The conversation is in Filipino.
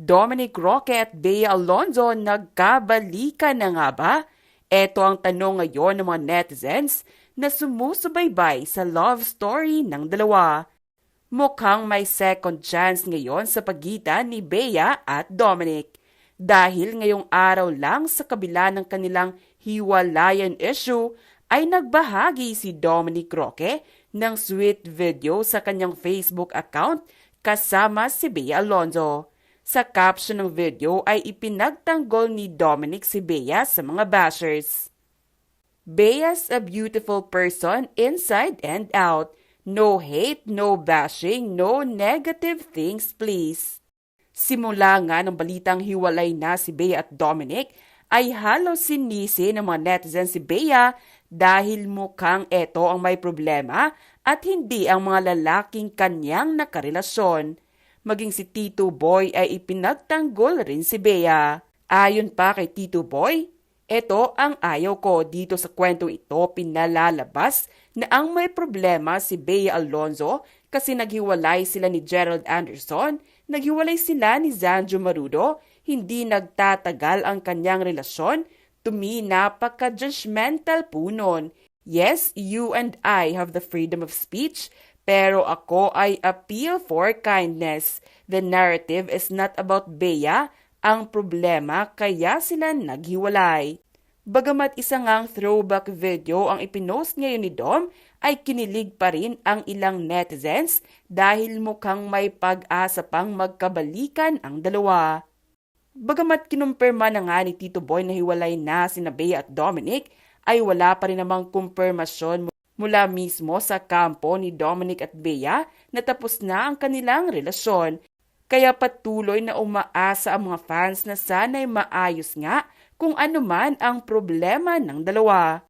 Dominic Roque at Bea Alonzo nagkabalikan na nga ba? Ito ang tanong ngayon ng mga netizens na sumusubaybay sa love story ng dalawa. Mukhang may second chance ngayon sa pagitan ni Bea at Dominic. Dahil ngayong araw lang sa kabila ng kanilang hiwalayan issue ay nagbahagi si Dominic Roque ng sweet video sa kanyang Facebook account kasama si Bea Alonzo. Sa caption ng video ay ipinagtanggol ni Dominic si Bea sa mga bashers. Bea's a beautiful person inside and out. No hate, no bashing, no negative things please. Simula nga ng balitang hiwalay na si Bea at Dominic, ay halos sinisi ng mga netizens si Bea dahil mukhang eto ang may problema at hindi ang mga lalaking kanyang nakarelasyon. Maging si Tito Boy ay ipinagtanggol rin si Bea. Ayon pa kay Tito Boy, ito ang ayaw ko dito sa kwentong ito pinalalabas na ang may problema si Bea Alonzo kasi naghiwalay sila ni Gerald Anderson, naghiwalay sila ni Zanjo Marudo, hindi nagtatagal ang kanyang relasyon, tumi napaka-judgmental po nun. Yes, you and I have the freedom of speech, pero ako ay appeal for kindness. The narrative is not about Bea, ang problema kaya sila naghiwalay. Bagamat isa ngang throwback video ang ipinost ngayon ni Dom, ay kinilig pa rin ang ilang netizens dahil mukhang may pag-asa pang magkabalikan ang dalawa. Bagamat kinumpirma na nga ni Tito Boy na hiwalay na sina Bea at Dominic, ay wala pa rin namang kumpirmasyon mula mismo sa kampo ni Dominic at Bea na tapos na ang kanilang relasyon. Kaya patuloy na umaasa ang mga fans na sana'y maayos nga kung ano man ang problema ng dalawa.